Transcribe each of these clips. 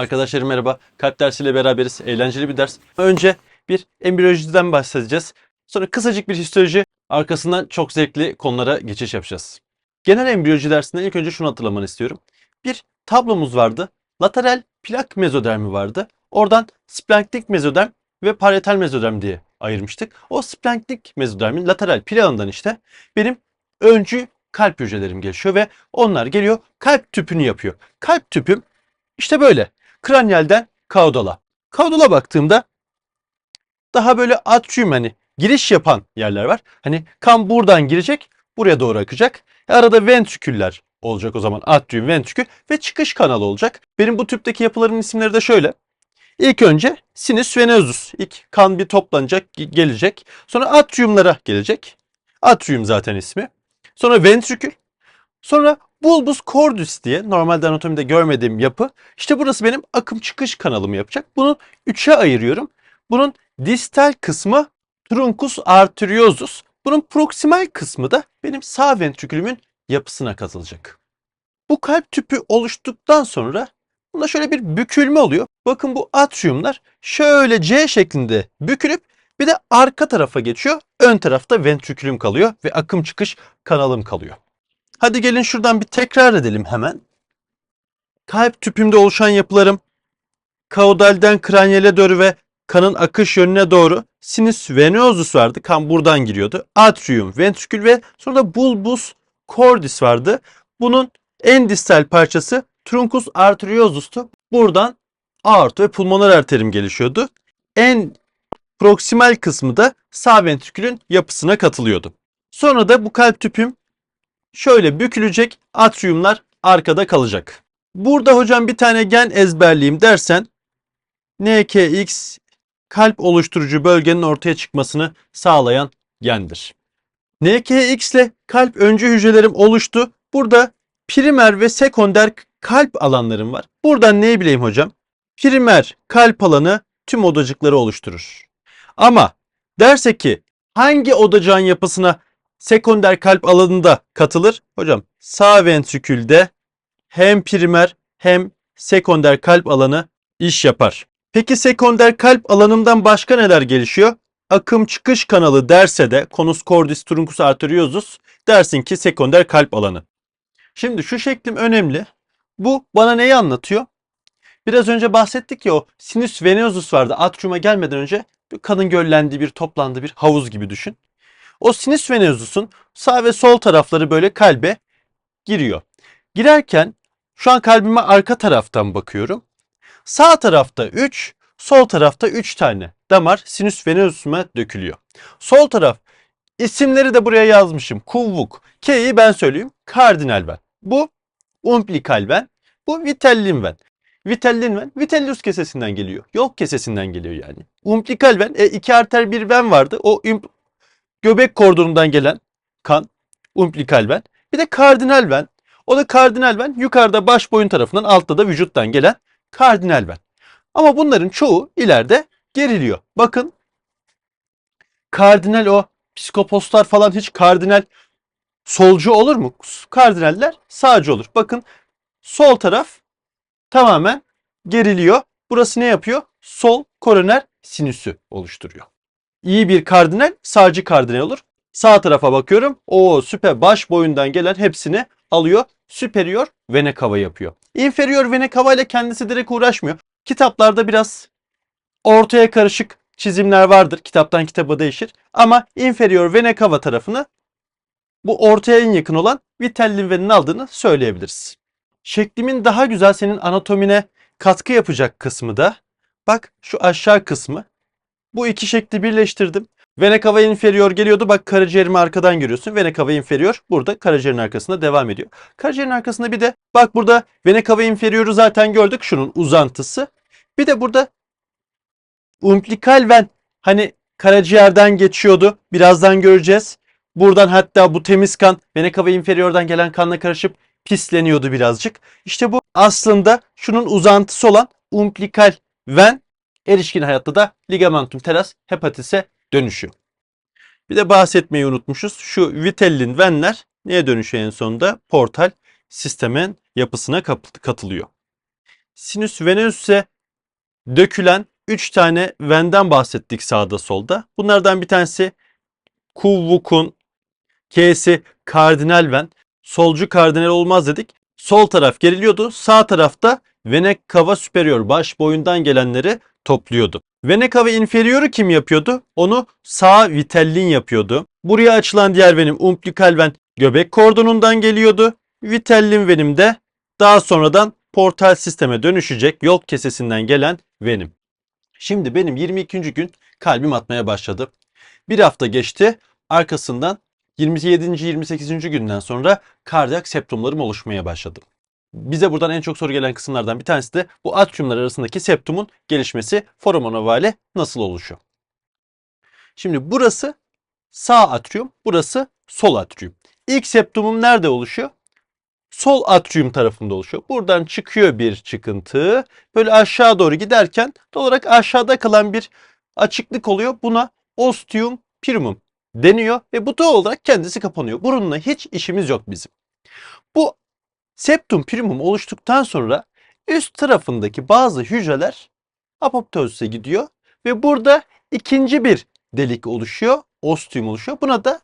Arkadaşlarım merhaba. Kalp dersiyle beraberiz. Eğlenceli bir ders. Önce bir embriyolojiden bahsedeceğiz. Sonra kısacık bir histoloji. Arkasından çok zevkli konulara geçiş yapacağız. Genel embriyoloji dersinden ilk önce şunu hatırlamanı istiyorum. Bir tablomuz vardı. Lateral plak mezodermi vardı. Oradan splanktik mezoderm ve parietal mezoderm diye ayırmıştık. O splanktik mezodermin lateral plağından işte benim öncü kalp hücrelerim gelişiyor ve onlar geliyor kalp tüpünü yapıyor. Kalp tüpüm işte böyle. Kranyalden kaudala. Kaudala baktığımda daha böyle atrium hani giriş yapan yerler var. Hani kan buradan girecek, buraya doğru akacak. E, Arada ventriküller olacak o zaman. Atrium, ventrikül ve çıkış kanalı olacak. Benim bu tüpteki yapılarımın isimleri de şöyle. İlk önce sinüs venosus. İlk kan bir toplanacak, ge- gelecek. Sonra atriumlara gelecek. Atrium zaten ismi. Sonra ventrikül. Sonra bulbus cordus diye normalde anatomide görmediğim yapı. İşte burası benim akım çıkış kanalımı yapacak. Bunu üçe ayırıyorum. Bunun distal kısmı truncus arteriosus. Bunun proksimal kısmı da benim sağ ventrikülümün yapısına katılacak. Bu kalp tüpü oluştuktan sonra bunda şöyle bir bükülme oluyor. Bakın bu atriumlar şöyle C şeklinde bükülüp bir de arka tarafa geçiyor. Ön tarafta ventrikülüm kalıyor ve akım çıkış kanalım kalıyor. Hadi gelin şuradan bir tekrar edelim hemen. Kalp tüpümde oluşan yapılarım kaudalden kranyale doğru ve kanın akış yönüne doğru sinüs venosus vardı. Kan buradan giriyordu. Atrium, ventrikül ve sonra da bulbus cordis vardı. Bunun en distal parçası truncus arteriosus'tu. Buradan aort ve pulmoner arterim gelişiyordu. En proksimal kısmı da sağ ventrikülün yapısına katılıyordu. Sonra da bu kalp tüpüm şöyle bükülecek, atriumlar arkada kalacak. Burada hocam bir tane gen ezberleyeyim dersen NKX kalp oluşturucu bölgenin ortaya çıkmasını sağlayan gendir. NKX ile kalp öncü hücrelerim oluştu. Burada primer ve sekonder kalp alanlarım var. Buradan neyi bileyim hocam? Primer kalp alanı tüm odacıkları oluşturur. Ama derse ki hangi odacığın yapısına sekonder kalp alanında katılır? Hocam sağ ventrikülde hem primer hem sekonder kalp alanı iş yapar. Peki sekonder kalp alanımdan başka neler gelişiyor? Akım çıkış kanalı derse de konus cordis truncus arteriosus dersin ki sekonder kalp alanı. Şimdi şu şeklim önemli. Bu bana neyi anlatıyor? Biraz önce bahsettik ya o sinüs venosus vardı. Atriuma gelmeden önce kanın göllendiği bir toplandığı bir havuz gibi düşün. O sinüs venosus'un sağ ve sol tarafları böyle kalbe giriyor. Girerken şu an kalbime arka taraftan bakıyorum. Sağ tarafta 3, sol tarafta 3 tane damar sinüs venosus'uma dökülüyor. Sol taraf isimleri de buraya yazmışım. Kuvvuk. K'yi ben söyleyeyim. Kardinal ven. Bu umbilikal ven. Bu vitellin ven. Vitellin ven vitellus kesesinden geliyor. Yol kesesinden geliyor yani. Umbilikal ven e, iki arter bir ven vardı. O göbek kordonundan gelen kan umbilikal ven. Bir de kardinal ven. O da kardinal ven yukarıda baş boyun tarafından altta da vücuttan gelen kardinal ven. Ama bunların çoğu ileride geriliyor. Bakın kardinal o psikoposlar falan hiç kardinal solcu olur mu? Kardinaller sağcı olur. Bakın sol taraf tamamen geriliyor. Burası ne yapıyor? Sol koroner sinüsü oluşturuyor. İyi bir kardinal sağcı kardinal olur. Sağ tarafa bakıyorum. O süper baş boyundan gelen hepsini alıyor. Superior vena cava yapıyor. Inferior vena cava ile kendisi direkt uğraşmıyor. Kitaplarda biraz ortaya karışık çizimler vardır. Kitaptan kitaba değişir. Ama inferior vena cava tarafını bu ortaya en yakın olan vitellin venin aldığını söyleyebiliriz. Şeklimin daha güzel senin anatomine katkı yapacak kısmı da bak şu aşağı kısmı. Bu iki şekli birleştirdim. Cava inferior geliyordu. Bak karaciğerimi arkadan görüyorsun. Cava inferior burada karaciğerin arkasında devam ediyor. Karaciğerin arkasında bir de bak burada vena cava inferior'u zaten gördük. Şunun uzantısı. Bir de burada umbilikal ven hani karaciğerden geçiyordu. Birazdan göreceğiz. Buradan hatta bu temiz kan cava inferior'dan gelen kanla karışıp pisleniyordu birazcık. İşte bu aslında şunun uzantısı olan umbilikal ven erişkin hayatta da ligamentum teres hepatise dönüşüyor. Bir de bahsetmeyi unutmuşuz. Şu vitellin venler neye dönüşüyor en sonunda? Portal sistemin yapısına katılıyor. sinüs venöse dökülen 3 tane venden bahsettik sağda solda. Bunlardan bir tanesi kuvvukun K'si kardinal ven. Solcu kardinal olmaz dedik. Sol taraf geriliyordu. Sağ tarafta vena cava superior baş boyundan gelenleri topluyordu. Vena cava inferior'u kim yapıyordu? Onu sağ vitellin yapıyordu. Buraya açılan diğer venim umbilical ven göbek kordonundan geliyordu. Vitellin venim de daha sonradan portal sisteme dönüşecek yol kesesinden gelen venim. Şimdi benim 22. gün kalbim atmaya başladı. Bir hafta geçti. Arkasından 27. 28. günden sonra kardiyak septumlarım oluşmaya başladı. Bize buradan en çok soru gelen kısımlardan bir tanesi de bu atriumlar arasındaki septumun gelişmesi foramen ovale nasıl oluşuyor? Şimdi burası sağ atrium, burası sol atrium. İlk septumum nerede oluşuyor? Sol atrium tarafında oluşuyor. Buradan çıkıyor bir çıkıntı. Böyle aşağı doğru giderken doğal olarak aşağıda kalan bir açıklık oluyor. Buna ostium primum deniyor ve bu doğal olarak kendisi kapanıyor. Bununla hiç işimiz yok bizim. Bu septum primum oluştuktan sonra üst tarafındaki bazı hücreler apoptozise gidiyor ve burada ikinci bir delik oluşuyor. Ostium oluşuyor. Buna da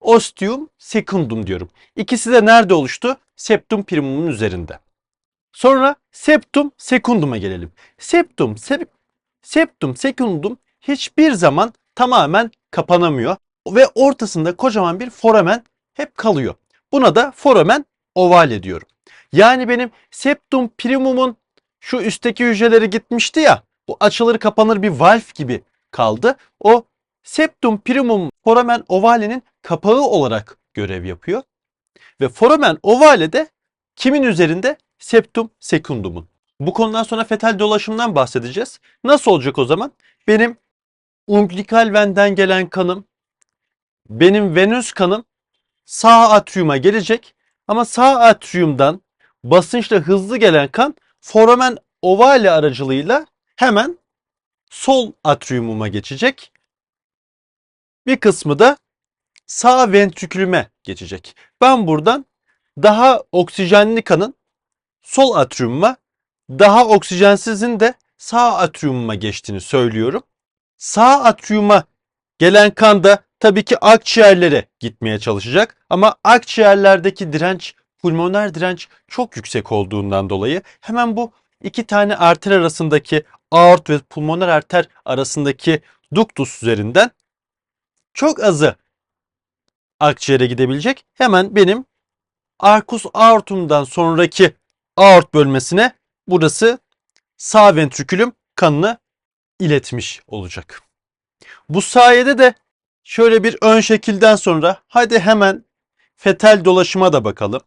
ostium secundum diyorum. İkisi de nerede oluştu? Septum primum'un üzerinde. Sonra septum secundum'a gelelim. Septum sep- septum secundum hiçbir zaman tamamen kapanamıyor ve ortasında kocaman bir foramen hep kalıyor. Buna da foramen ovale diyorum. Yani benim septum primum'un şu üstteki hücreleri gitmişti ya. Bu açılır kapanır bir valf gibi kaldı. O septum primum foramen ovale'nin kapağı olarak görev yapıyor. Ve foramen ovale de kimin üzerinde? Septum secundum'un. Bu konudan sonra fetal dolaşımdan bahsedeceğiz. Nasıl olacak o zaman? Benim umbilical venden gelen kanım, benim venöz kanım sağ atriuma gelecek. Ama sağ atriumdan basınçla hızlı gelen kan foramen ovale aracılığıyla hemen sol atriumuma geçecek. Bir kısmı da sağ ventrikülüme geçecek. Ben buradan daha oksijenli kanın sol atriumuma, daha oksijensizin de sağ atriumuma geçtiğini söylüyorum. Sağ atriuma gelen kan da tabii ki akciğerlere gitmeye çalışacak. Ama akciğerlerdeki direnç, pulmoner direnç çok yüksek olduğundan dolayı hemen bu iki tane arter arasındaki aort ve pulmoner arter arasındaki ductus üzerinden çok azı akciğere gidebilecek. Hemen benim arcus aortumdan sonraki aort bölmesine burası sağ ventrikülüm kanını iletmiş olacak. Bu sayede de şöyle bir ön şekilden sonra hadi hemen fetal dolaşıma da bakalım.